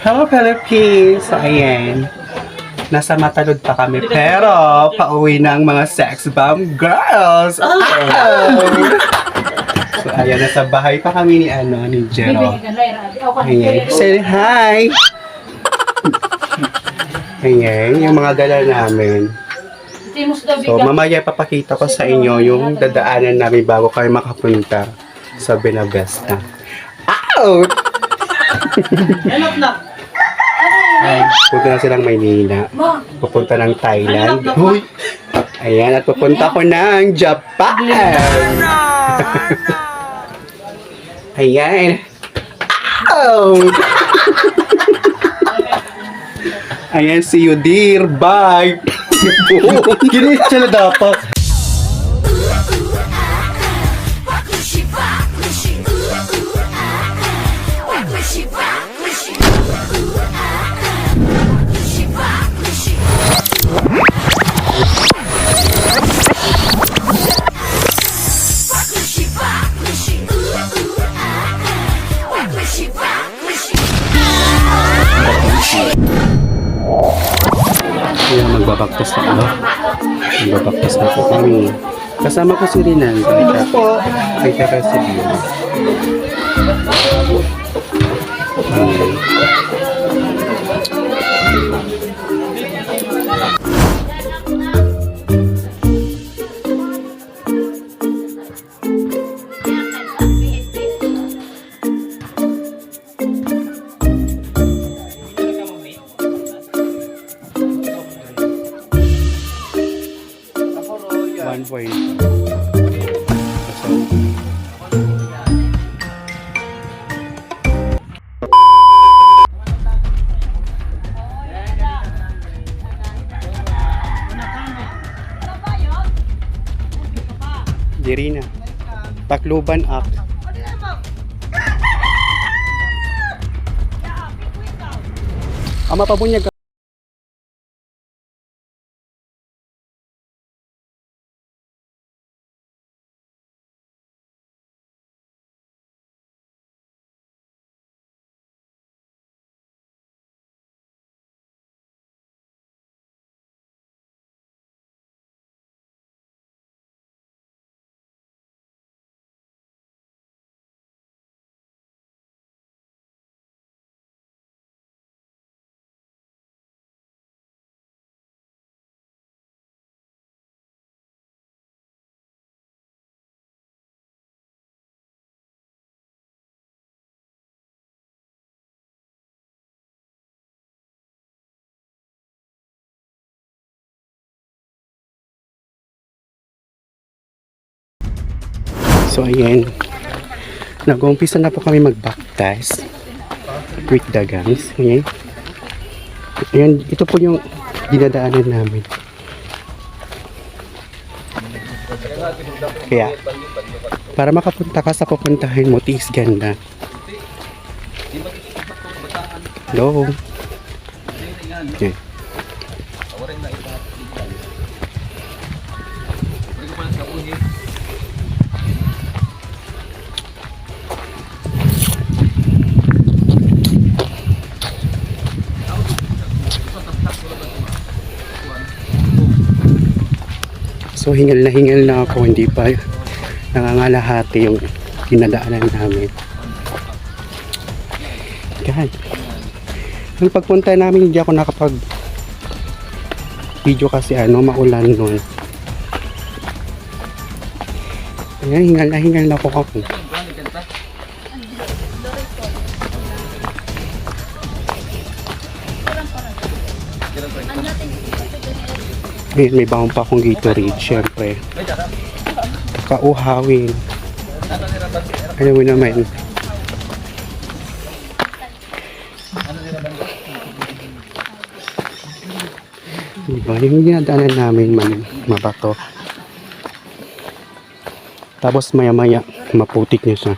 Hello, Philippines! So, ayan. Nasa Matalod pa kami, pero pauwi ng mga sex bomb girls! Oh! so, ayan, nasa bahay pa kami ni, ano, ni Jero. Ayan. Say hi! Ayan, yung mga gala namin. So, mamaya papakita ko sa inyo yung dadaanan namin bago kayo makapunta sa Benavesta. Out! Ay, punta na silang Maynila. Pupunta ng Thailand. Uy! Ayan, at pupunta ko ng Japan! Ayan. Out! Ayan, see you dear. Bye! Ginit siya na dapat. Kasama ko si Rinan. Ano po? Ay, kaka si Rinan. Okay. Diri na. Tacloban up. Ama pabunyag So ayan, nag-umpisa na po kami mag-baptize with the gangs. Ayan. Ayan, ito po yung dinadaanan namin. Kaya, para makapunta ka sa pupuntahin mo, tis ganda. Hello. Okay. So hingal na hingal na ako, hindi pa nangangalahati yung dinadaanan namin. God. Nung pagpunta namin, hindi ako nakapag video kasi ano, maulan nun. Ayan, hingal na hingal na ako ako. May, may baon pa akong Gatorade, syempre. Kakauhawin. Alam mo naman. Diba? Yung ginadaanan namin man, mabato. Tapos maya maya, maputik niya siya.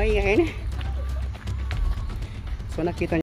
Ayan. So, nakita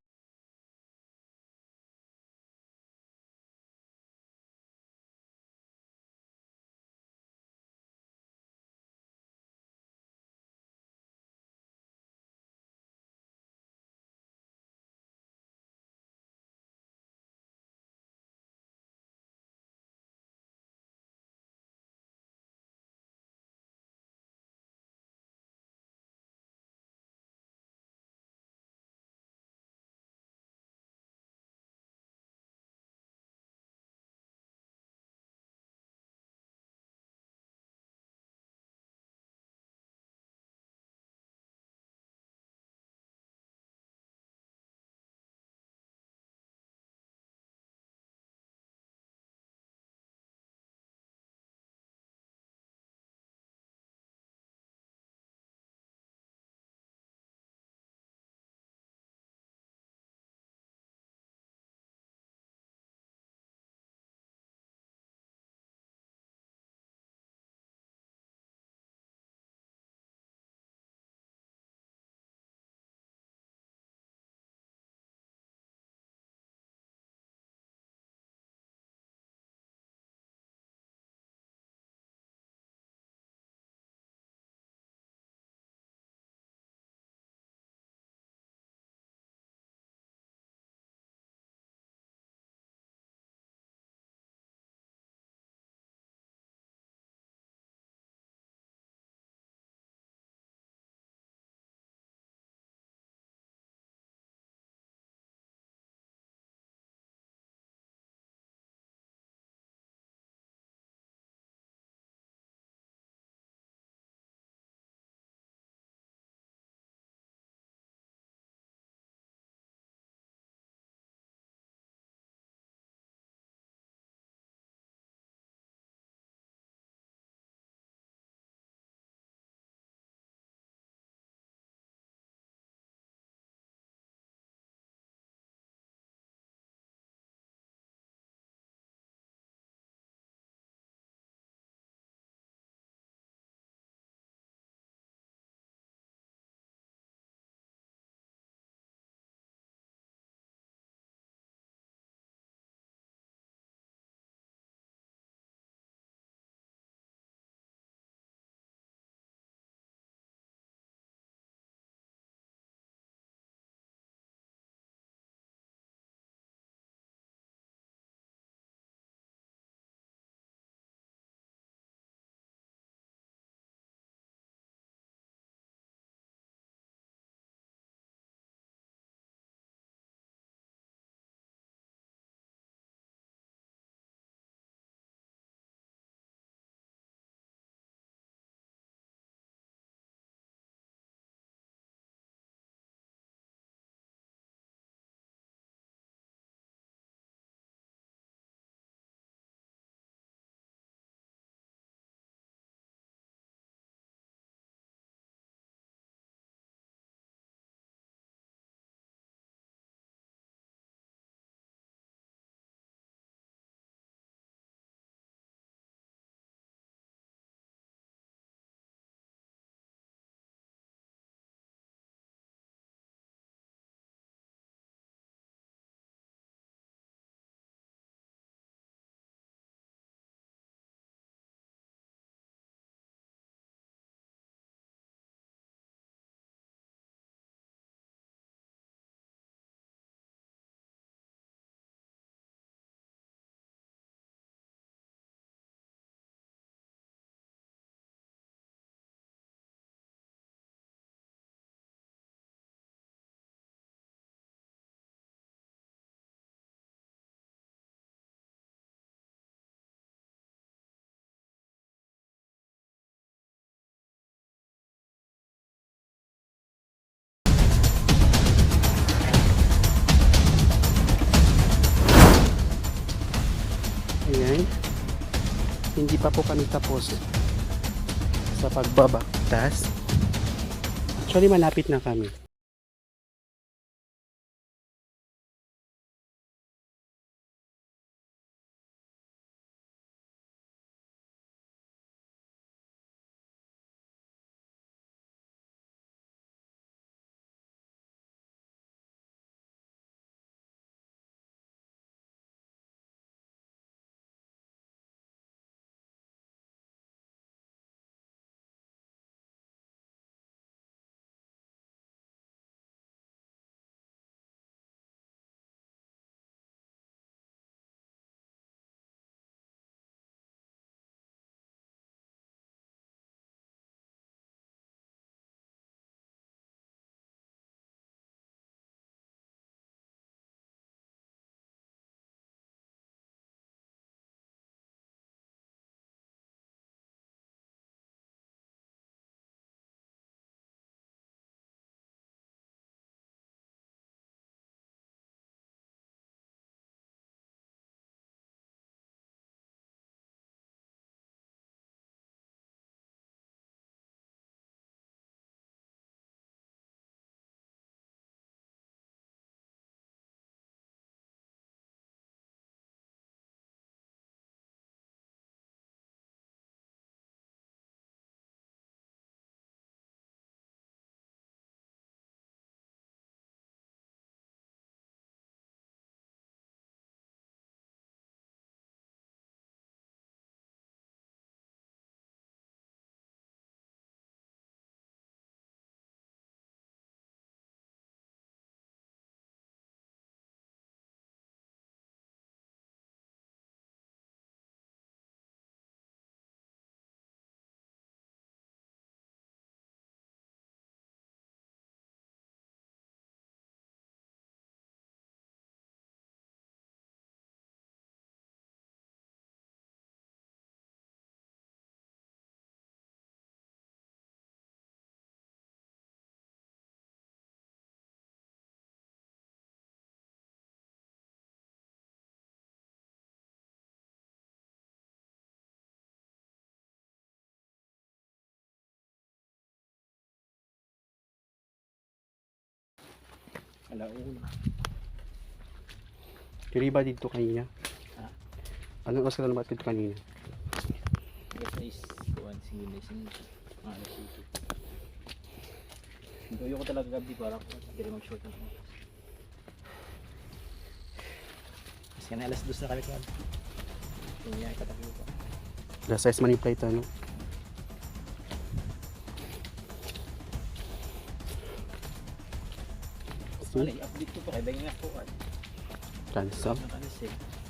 Hindi pa po kami tapos sa pagbabaktas. Actually, malapit na kami. Alauna. Kiri ba dito kanina? Ha? Anong oras ka na naman dito kanina? Yes, nice. Kuhan, singin na singin. Mga alas dito. Hindi ko talaga gabi para. Hindi mag-short oras. Kasi na alas dos na kami kuhan. Hindi niya ikatabi ko. The size man yung plate ano? Ano, i-update ko pa kay.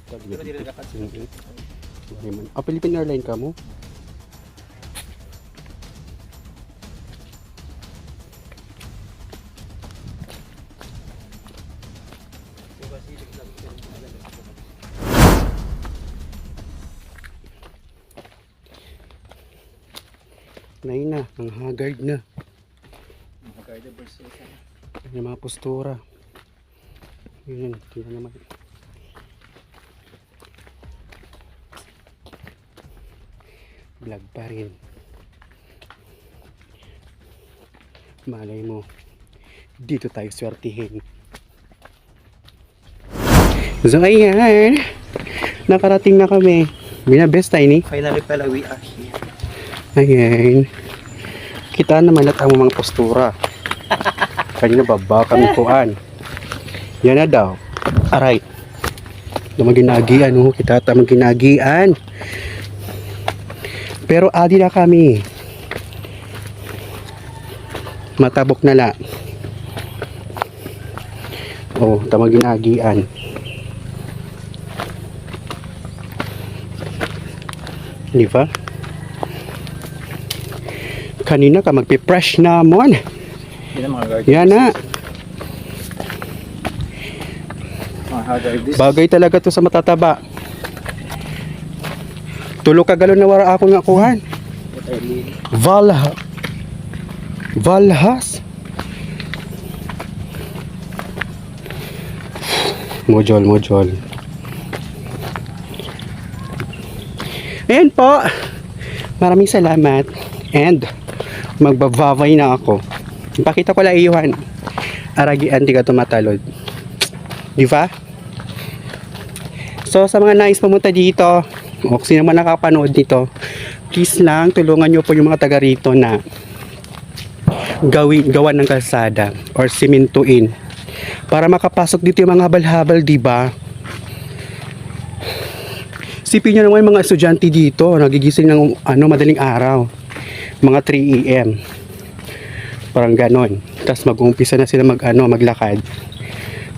Pero di rin nakapansin. Mhm. Ah, Philippine Airline ka mo? Nay na, ang haggard na. Mga garda versus ano. Yung mga postura. Yun, tingnan naman. Vlog pa rin. Malay mo, dito tayo swertihin. So ayan, nakarating na kami. Binabest tayo ni. Finally pala, we are here. Ayan. Kita naman at ang mga postura. Kanina baba kami kuan. Yan na daw. Aray. Naman ginagian, oh. Kita tamang ginagian. Pero adi na kami. Matabok na la. Oh, tamang ginagian. Di ba? Kanina ka magpi-fresh na mon. Yun ang mga garda. Yan na. Bagay talaga to sa matataba. Tulo ka galon na wara ako nga kuhan. Valha. Valhas. Mojol, mojol. Ayan po. Maraming salamat. And magbabavay na ako. Ipakita ko lang iyon. Aragian di ka tumatalod. Di ba? So sa mga nais pumunta dito, o sino man nakapanood dito, please lang tulungan nyo po yung mga taga rito na gawin, gawan ng kalsada or simintuin para makapasok dito yung mga habal-habal, di ba? Sipin nyo naman yung mga estudyante dito, nagigising ng ano, madaling araw. Mga 3 a.m. Parang ganon. Tapos mag-uumpisa na sila mag, ano, maglakad.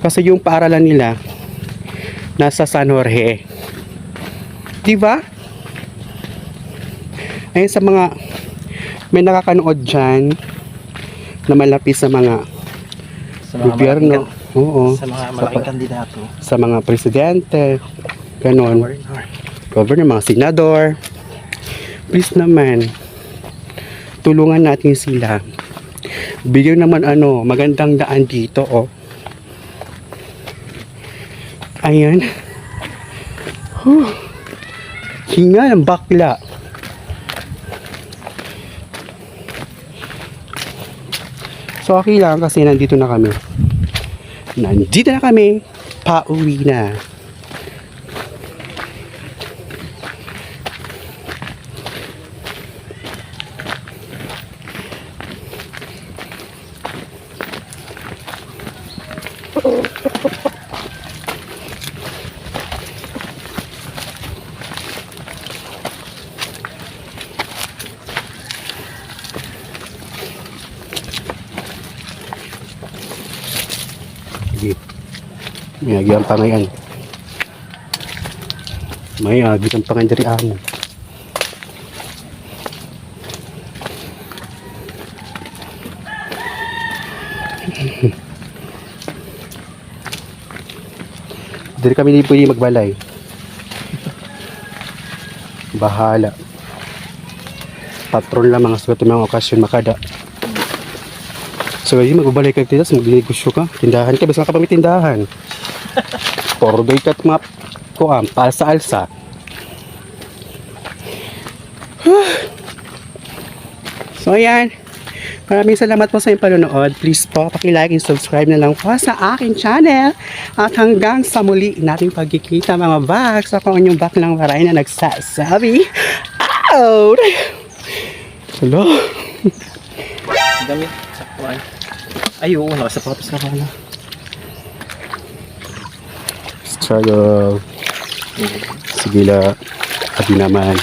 Kasi yung paaralan nila, nasa San Jorge. Di ba? Ayun sa mga may nakakanood dyan na malapit sa mga Sa mga gobyerno. malaking Oo. Sa mga malaking kandidato. Sa mga presidente. Ganon. Governor. Governor, mga senador. Please naman, tulungan natin sila. Bigyan naman ano, magandang daan dito, oh. Ayan. Huh. Hinga ng bakla. So, okay lang kasi nandito na kami. Nandito na kami. Pauwi na. May agi ang pangayan. May agi ang pangayan dari amo. Dari kami hindi pwede magbalay. Bahala. Patron lang mga sugat mga okasyon makada. So, yun, magbabalik ka titas, magnegosyo ka. Tindahan ka, basta ka pa may tindahan. Kordoy ka at mga kuam, palsa-alsa. so, ayan. Maraming salamat po sa inyong panonood. Please po, paki-like and subscribe na lang po sa aking channel. At hanggang sa muli nating pagkikita mga bags. Ako ang inyong baklang waray na nagsasabi. Out! Hello? Ang dami. Saktuan. Ay, oo. Nakasapatos na pala. Struggle. Sige la. Abi naman.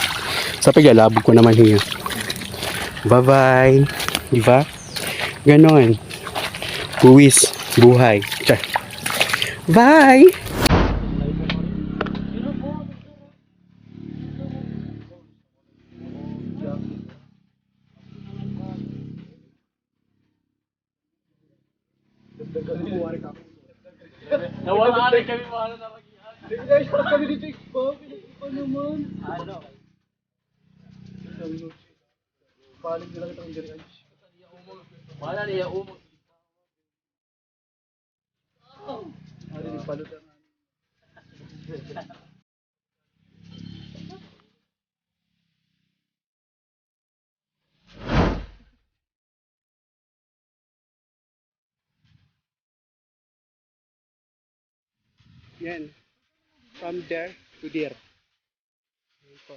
Sa paglalabog ko naman hiya. Bye-bye. Di ba? Ganon. Buwis. Buhay. Bye! Rin kami mga ano na Wala niya umog. Yan. From there to there. Ayan po.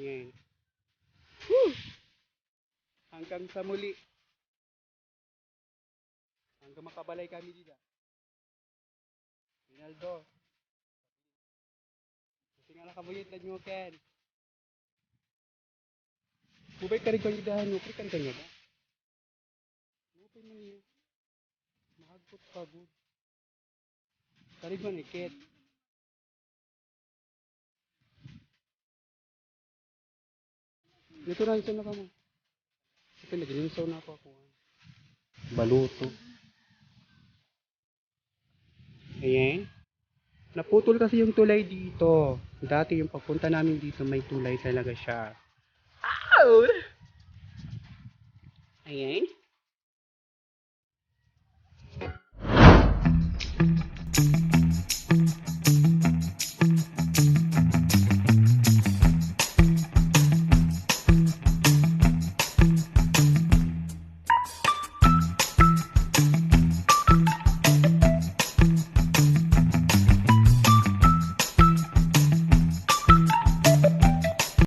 Ayan. Woo! Hanggang sa muli. Hanggang makabalay kami dito. Rinaldo. Kasi nga nakabuyit na nyo, Ken. Bubay ka rin kong idahan mo. Pwede ka rin ba? Bubay mo niya. Mahagpot pa, bubay. Tarig man ikit. Dito na isa na ka mo. Kasi naglinsaw na ako ako. Baluto. Ayan. Naputol kasi yung tulay dito. Dati yung pagpunta namin dito may tulay talaga siya. Ow! Ayan.